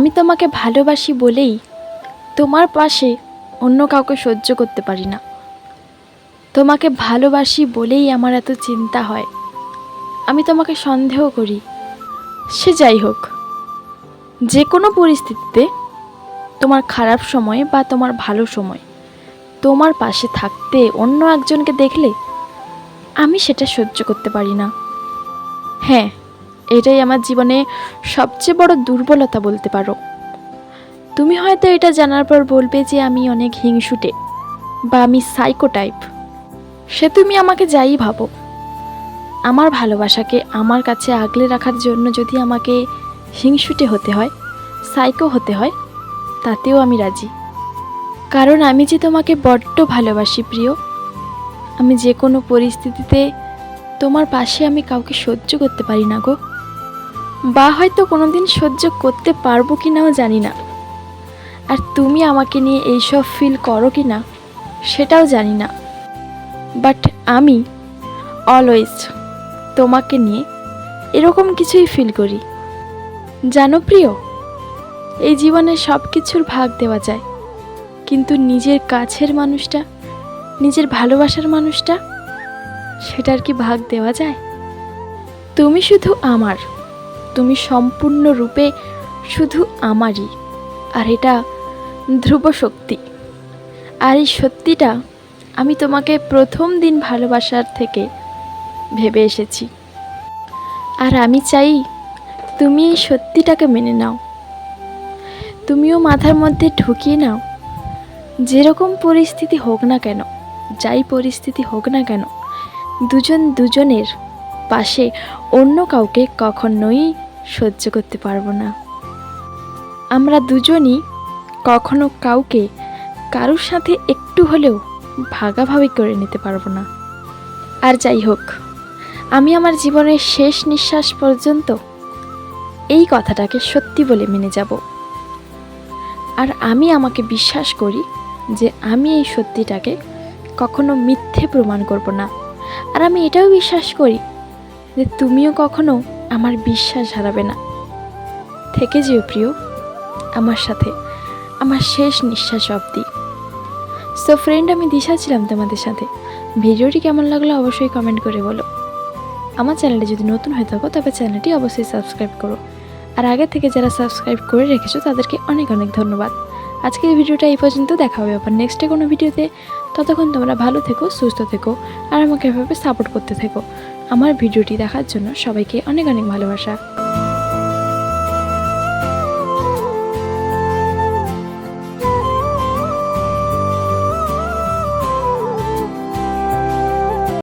আমি তোমাকে ভালোবাসি বলেই তোমার পাশে অন্য কাউকে সহ্য করতে পারি না। তোমাকে ভালোবাসি বলেই আমার এত চিন্তা হয়। আমি তোমাকে সন্দেহ করি। সে যাই হোক, যে কোনো পরিস্থিতিতে তোমার খারাপ সময় বা তোমার ভালো সময়, তোমার পাশে থাকতে অন্য একজনকে দেখলে আমি সেটা সহ্য করতে পারি না। হ্যাঁ এটাই আমার জীবনে সবচেয়ে বড় দুর্বলতা বলতে পারো। তুমি হয়তো এটা জানার পর বলবে যে আমি অনেক হিংসুটে বা আমি সাইকো টাইপ সে তুমি আমাকে যাই ভাবো। আমার ভালোবাসাকে আমার কাছে আগলে রাখার জন্য যদি আমাকে হিংসুটে হতে হয় সাইকো হতে হয়, তাতেও আমি রাজি। কারণ আমি যে তোমাকে বড্ড ভালোবাসি প্রিয়, আমি যে কোনো পরিস্থিতিতে তোমার পাশে আমি কাউকে সহ্য করতে পারি না গো। বা হয়তো কোনোদিন সহ্য করতে পারব কি নাও জানি না। আর তুমি আমাকে নিয়ে এইসব ফিল করো কি না সেটাও জানি না। বাট আমি অলওয়েজ তোমাকে নিয়ে এরকম কিছুই ফিল করি। জানো প্রিয়, এই জীবনে সব কিছুর ভাগ দেওয়া যায়। কিন্তু নিজের কাছের মানুষটা, নিজের ভালোবাসার মানুষটা, সেটার কি ভাগ দেওয়া যায়? তুমি শুধু আমার। তুমি সম্পূর্ণ রূপে শুধু আমারই, আর এটা ধ্রুব শক্তি। আর এই সত্যিটা আমি তোমাকে প্রথম দিন ভালোবাসার থেকে ভেবে এসেছি। আর আমি চাই তুমি এই সত্যিটাকে মেনে নাও। তুমিও মাথার মধ্যে ঢুকিয়ে নাও, যেরকম পরিস্থিতি হোক না কেন, যাই পরিস্থিতি হোক না কেন, দুজন দুজনের পাশে অন্য কাউকে কখনোই সহ্য করতে পারব না। আমরা দুজনই কখনো কাউকে কারোর সাথে একটু হলেও ভাগাভাগি করে নিতে পারব না। আর যাই হোক, আমি আমার জীবনের শেষ নিঃশ্বাস পর্যন্ত এই কথাটাকে সত্যি বলে মেনে যাব। আর আমি আমাকে বিশ্বাস করি যে আমি এই সত্যিটাকে কখনো মিথ্যে প্রমাণ করব না। আর আমি এটাও বিশ্বাস করি যে তুমিও কখনো আমার বিশ্বাস হারাবে না। থেকে যেও প্রিয়, আমার সাথে, আমার শেষ নিঃশ্বাস অবধি। সো ফ্রেন্ড আমি দিশা ছিলাম তোমাদের সাথে। ভিডিওটি কেমন লাগল অবশ্যই কমেন্ট করে বলো। আমার চ্যানেলে যদি নতুন হয়ে থাকো, তবে চ্যানেলটি অবশ্যই সাবস্ক্রাইব করো। আর আগে থেকে যারা সাবস্ক্রাইব করে রেখেছো, তাদেরকে অনেক অনেক ধন্যবাদ। আজকের ভিডিওটা এই পর্যন্ত, দেখা হবে আবার নেক্সটে কোনো ভিডিওতে। ততক্ষণ তোমরা ভালো থেকো, সুস্থ থেকো, আর আমাকে এভাবে সাপোর্ট করতে থেকো। আমার ভিডিওটি দেখার জন্য সবাইকে অনেক অনেক ভালোবাসা।